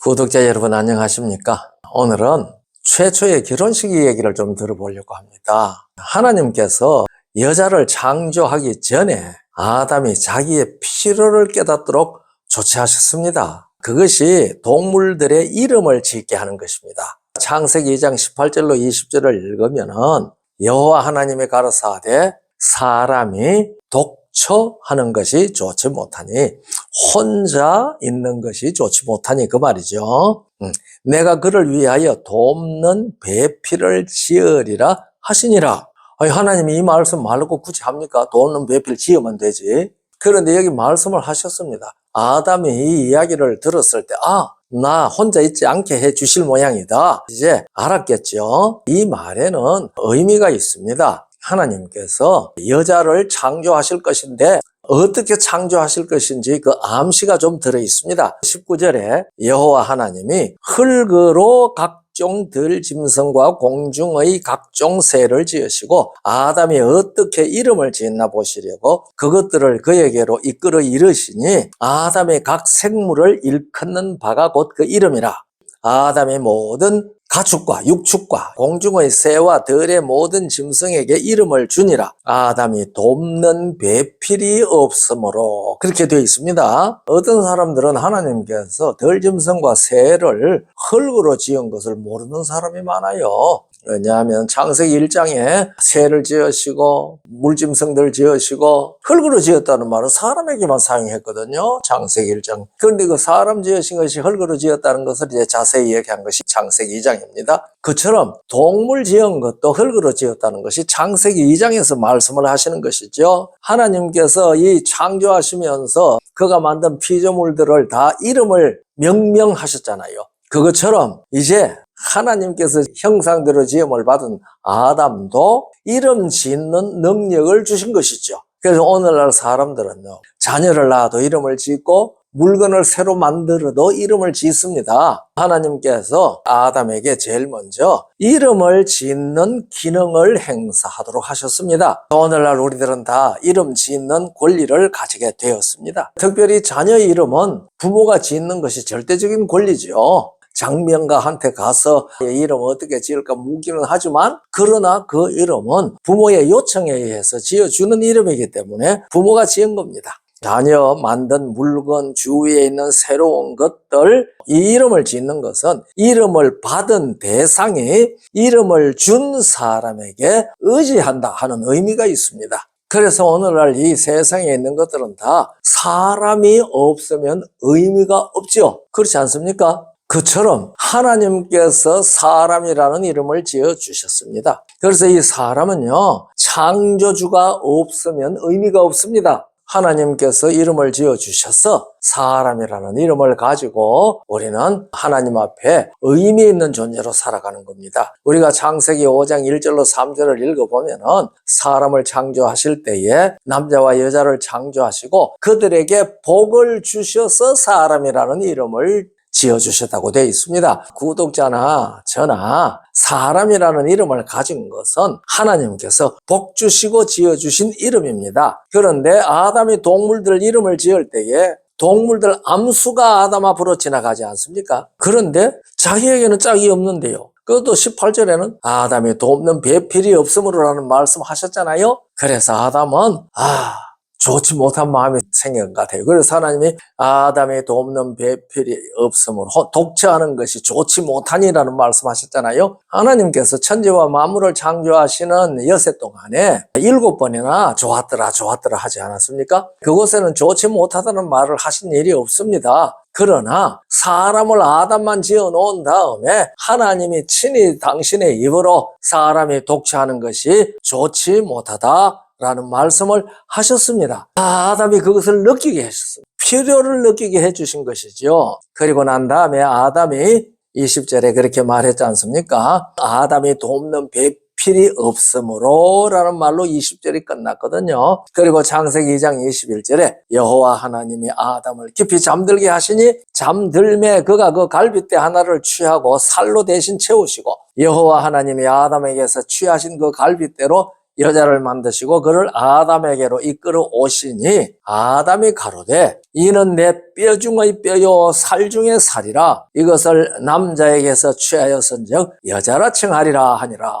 구독자 여러분 안녕하십니까? 오늘은 최초의 결혼식 얘기를 좀 들어보려고 합니다. 하나님께서 여자를 창조하기 전에 아담이 자기의 필요를 깨닫도록 조치하셨습니다. 그것이 동물들의 이름을 짓게 하는 것입니다. 창세기 2장 18절로 20절을 읽으면은 여호와 하나님이 가로사대 사람이 독 처하는 것이 좋지 못하니 혼자 있는 것이 좋지 못하니 그 말이죠. 음, 내가 그를 위하여 돕는 배필을 지으리라 하시니라. 아니, 하나님이 이 말씀 말고 굳이 합니까? 돕는 배필 지으면 되지. 그런데 여기 말씀을 하셨습니다. 아담이 이 이야기를 들었을 때, 아, 나 혼자 있지 않게 해 주실 모양이다. 이제 알았겠죠? 이 말에는 의미가 있습니다. 하나님께서 여자를 창조하실 것인데 어떻게 창조하실 것인지 그 암시가 좀 들어 있습니다. 19절에 여호와 하나님이 흙으로 각종 들 짐승과 공중의 각종 새를 지으시고 아담이 어떻게 이름을 짓나 보시려고 그것들을 그에게로 이끌어 이르시니 아담의 각 생물을 일컫는 바가 곧 그 이름이라. 아담의 모든 가축과 육축과 공중의 새와 들의 모든 짐승에게 이름을 주니라. 아담이 돕는 배필이 없으므로 그렇게 되어 있습니다. 어떤 사람들은 하나님께서 들짐승과 새를 흙으로 지은 것을 모르는 사람이 많아요. 왜냐하면 창세기 1장에 새를 지으시고 물짐승들 지으시고 흙으로 지었다는 말은 사람에게만 사용했거든요. 창세기 1장. 그런데 그 사람 지으신 것이 흙으로 지었다는 것을 이제 자세히 얘기한 것이 창세기 2장입니다. 그처럼 동물 지은 것도 흙으로 지었다는 것이 창세기 2장에서 말씀을 하시는 것이죠. 하나님께서 이 창조하시면서 그가 만든 피조물들을 다 이름을 명명하셨잖아요. 그것처럼 이제 하나님께서 형상대로 지음을 받은 아담도 이름 짓는 능력을 주신 것이죠. 그래서 오늘날 사람들은요, 자녀를 낳아도 이름을 짓고 물건을 새로 만들어도 이름을 짓습니다. 하나님께서 아담에게 제일 먼저 이름을 짓는 기능을 행사하도록 하셨습니다. 오늘날 우리들은 다 이름 짓는 권리를 가지게 되었습니다. 특별히 자녀 이름은 부모가 짓는 것이 절대적인 권리죠. 장명가한테 가서 이름 어떻게 지을까 묻기는 하지만 그러나 그 이름은 부모의 요청에 의해서 지어주는 이름이기 때문에 부모가 지은 겁니다. 자녀 만든 물건 주위에 있는 새로운 것들 이 이름을 짓는 것은 이름을 받은 대상이 이름을 준 사람에게 의지한다 하는 의미가 있습니다. 그래서 오늘날 이 세상에 있는 것들은 다 사람이 없으면 의미가 없죠. 그렇지 않습니까? 그처럼 하나님께서 사람이라는 이름을 지어 주셨습니다. 그래서 이 사람은요, 창조주가 없으면 의미가 없습니다. 하나님께서 이름을 지어 주셔서 사람이라는 이름을 가지고 우리는 하나님 앞에 의미 있는 존재로 살아가는 겁니다. 우리가 창세기 5장 1절로 3절을 읽어보면은 사람을 창조하실 때에 남자와 여자를 창조하시고 그들에게 복을 주셔서 사람이라는 이름을 지어주셨다고 되어 있습니다. 구독자나 저나 사람이라는 이름을 가진 것은 하나님께서 복 주시고 지어주신 이름입니다. 그런데 아담이 동물들 이름을 지을 때에 동물들 암수가 아담 앞으로 지나가지 않습니까? 그런데 자기에게는 짝이 없는데요. 그것도 18절에는 아담이 돕는 배필이 없으므로라는 말씀 하셨잖아요. 그래서 아담은 아 좋지 못한 마음이 생긴 것 같아요. 그래서 하나님이 아담의 돕는 배필이 없으므로 독처하는 것이 좋지 못하니라는 말씀하셨잖아요. 하나님께서 천지와 만물을 창조하시는 여세 동안에 일곱 번이나 좋았더라 좋았더라 하지 않았습니까? 그곳에는 좋지 못하다는 말을 하신 일이 없습니다. 그러나 사람을 아담만 지어 놓은 다음에 하나님이 친히 당신의 입으로 사람이 독처하는 것이 좋지 못하다 라는 말씀을 하셨습니다. 아담이 그것을 느끼게 하셨습니다. 필요를 느끼게 해주신 것이죠. 그리고 난 다음에 아담이 20절에 그렇게 말했지 않습니까? 아담이 돕는 배필이 없으므로 라는 말로 20절이 끝났거든요. 그리고 창세기 2장 21절에 여호와 하나님이 아담을 깊이 잠들게 하시니 잠들매 그가 그 갈빗대 하나를 취하고 살로 대신 채우시고 여호와 하나님이 아담에게서 취하신 그 갈빗대로 여자를 만드시고 그를 아담에게로 이끌어 오시니 아담이 가로되 이는 내 뼈 중의 뼈요 살 중의 살이라 이것을 남자에게서 취하였은즉 여자라 칭하리라 하니라.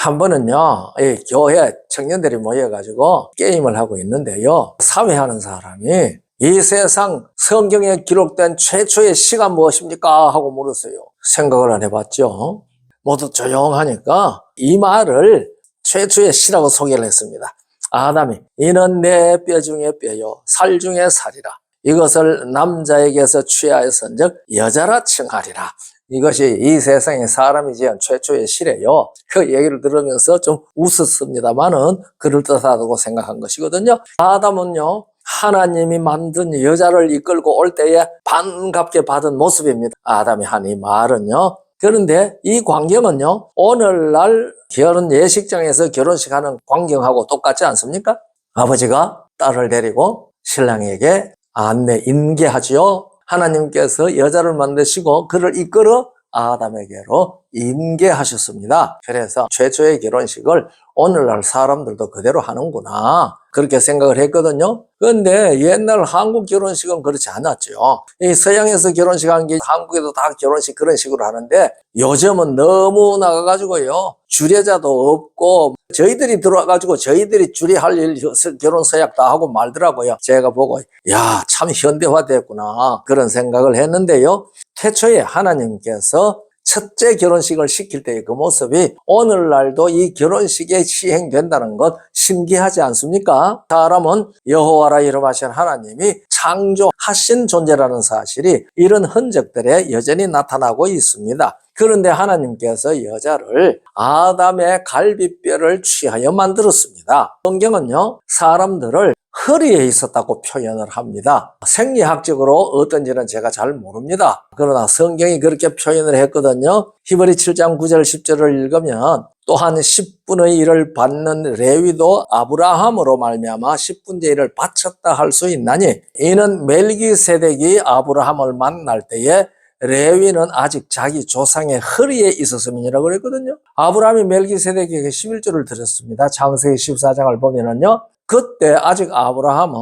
한 번은요, 이 교회 청년들이 모여가지고 게임을 하고 있는데요. 사회하는 사람이 이 세상 성경에 기록된 최초의 시가 무엇입니까? 하고 물었어요. 생각을 안 해봤죠. 모두 조용하니까 이 말을 최초의 시라고 소개를 했습니다. 아담이 이는 내 뼈 중에 뼈요 살 중에 살이라 이것을 남자에게서 취하였은즉 여자라 칭하리라 이것이 이 세상에 사람이 지은 최초의 시래요. 그 얘기를 들으면서 좀 웃었습니다만은 그럴듯하다고 생각한 것이거든요. 아담은요. 하나님이 만든 여자를 이끌고 올 때에 반갑게 받은 모습입니다. 아담이 한 이 말은요. 그런데 이 광경은요. 오늘날 결혼 예식장에서 결혼식 하는 광경하고 똑같지 않습니까? 아버지가 딸을 데리고 신랑에게 안내 인계하지요. 하나님께서 여자를 만드시고 그를 이끌어 아담에게로 인계하셨습니다. 그래서 최초의 결혼식을 오늘날 사람들도 그대로 하는구나. 그렇게 생각을 했거든요. 그런데 옛날 한국 결혼식은 그렇지 않았죠. 이 서양에서 결혼식 한 게 한국에도 다 결혼식 그런 식으로 하는데 요즘은 너무 나가가지고요. 주례자도 없고 저희들이 들어와가지고 저희들이 주례할 일 결혼 서약 다 하고 말더라고요. 제가 보고 야 참 현대화됐구나 그런 생각을 했는데요. 태초에 하나님께서 첫째 결혼식을 시킬 때의 그 모습이 오늘날도 이 결혼식에 시행된다는 것 신기하지 않습니까? 사람은 여호와라 이름하신 하나님이 창조하신 존재라는 사실이 이런 흔적들에 여전히 나타나고 있습니다. 그런데 하나님께서 여자를 아담의 갈비뼈를 취하여 만들었습니다. 성경은요, 사람들을 허리에 있었다고 표현을 합니다. 생리학적으로 어떤지는 제가 잘 모릅니다. 그러나 성경이 그렇게 표현을 했거든요. 히브리 7장 9절 10절을 읽으면 또한 10분의 1을 받는 레위도 아브라함으로 말미암아 10분의 1을 바쳤다 할 수 있나니 이는 멜기세덱이 아브라함을 만날 때에 레위는 아직 자기 조상의 허리에 있었음이라고 그랬거든요. 아브라함이 멜기세덱에게 11조를 드렸습니다. 창세기 14장을 보면은요. 그때 아직 아브라함은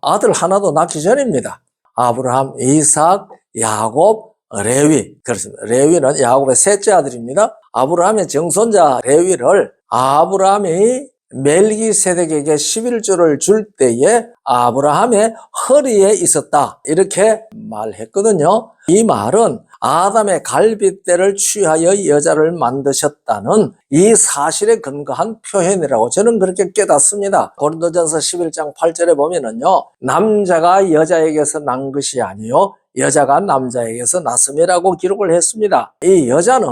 아들 하나도 낳기 전입니다. 아브라함, 이삭, 야곱, 레위. 그렇습니다. 레위는 야곱의 셋째 아들입니다. 아브라함의 정손자 레위를 아브라함이 멜기세덱에게 11조를 줄 때에 아브라함의 허리에 있었다. 이렇게 말했거든요. 이 말은 아담의 갈빗대를 취하여 여자를 만드셨다는 이 사실에 근거한 표현이라고 저는 그렇게 깨닫습니다. 고린도전서 11장 8절에 보면은요. 남자가 여자에게서 난 것이 아니요 여자가 남자에게서 났음이라고 기록을 했습니다. 이 여자는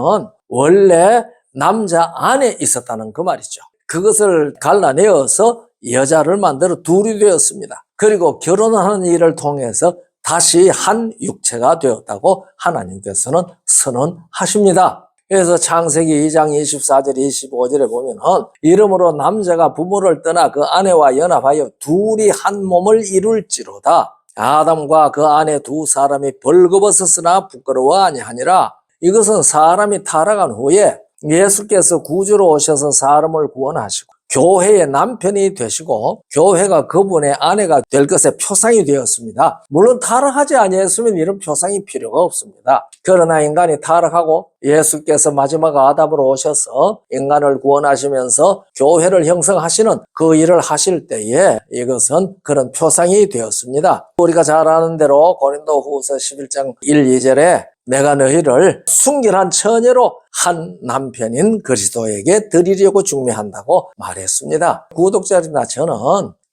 원래 남자 안에 있었다는 그 말이죠. 그것을 갈라내어서 여자를 만들어 둘이 되었습니다. 그리고 결혼하는 일을 통해서 다시 한 육체가 되었다고 하나님께서는 선언하십니다. 그래서 창세기 2장 24절 25절에 보면은 이름으로 남자가 부모를 떠나 그 아내와 연합하여 둘이 한 몸을 이룰지로다. 아담과 그 아내 두 사람이 벌거벗었으나 부끄러워 아니하니라. 이것은 사람이 타락한 후에 예수께서 구주로 오셔서 사람을 구원하시고 교회의 남편이 되시고 교회가 그분의 아내가 될 것의 표상이 되었습니다. 물론 타락하지 아니했으면 이런 표상이 필요가 없습니다. 그러나 인간이 타락하고 예수께서 마지막 아담으로 오셔서 인간을 구원하시면서 교회를 형성하시는 그 일을 하실 때에 이것은 그런 표상이 되었습니다. 우리가 잘 아는 대로 고린도 후서 11장 1, 2절에 내가 너희를 순결한 처녀로 한 남편인 그리스도에게 드리려고 중매한다고 말했습니다. 구독자들이나 저는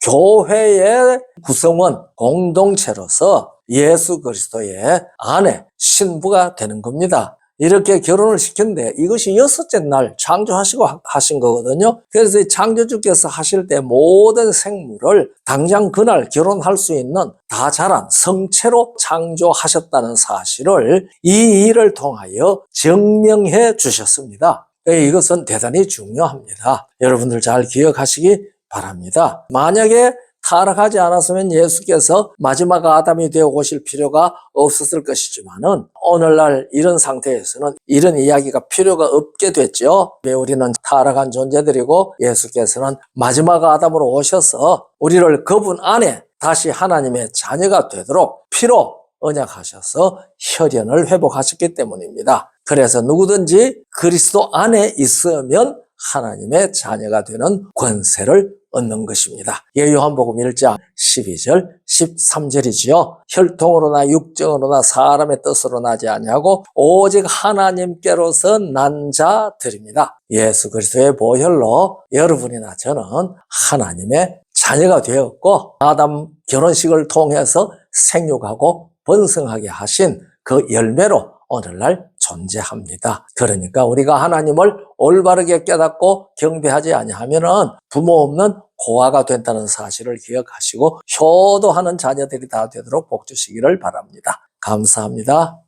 교회의 구성원 공동체로서 예수 그리스도의 아내, 신부가 되는 겁니다. 이렇게 결혼을 시켰는데 이것이 여섯째 날 창조하시고 하신 거거든요. 그래서 이 창조주께서 하실 때 모든 생물을 당장 그날 결혼할 수 있는 다 자란 성체로 창조하셨다는 사실을 이 일을 통하여 증명해 주셨습니다. 이것은 대단히 중요합니다. 여러분들 잘 기억하시기 바랍니다. 만약에 타락하지 않았으면 예수께서 마지막 아담이 되어 오실 필요가 없었을 것이지만은 오늘날 이런 상태에서는 이런 이야기가 필요가 없게 됐죠. 왜 우리는 타락한 존재들이고 예수께서는 마지막 아담으로 오셔서 우리를 그분 안에 다시 하나님의 자녀가 되도록 피로 언약하셔서 혈연을 회복하셨기 때문입니다. 그래서 누구든지 그리스도 안에 있으면 하나님의 자녀가 되는 권세를 얻는 것입니다. 예, 요한복음 1장 12절, 13절이지요. 혈통으로나 육정으로나 사람의 뜻으로 나지 아니하고 오직 하나님께로서 난 자들입니다. 예수 그리스도의 보혈로 여러분이나 저는 하나님의 자녀가 되었고 아담 결혼식을 통해서 생육하고 번성하게 하신 그 열매로 오늘날 존재합니다. 그러니까 우리가 하나님을 올바르게 깨닫고 경배하지 아니하면은 부모 없는 고아가 된다는 사실을 기억하시고 효도하는 자녀들이 다 되도록 복 주시기를 바랍니다. 감사합니다.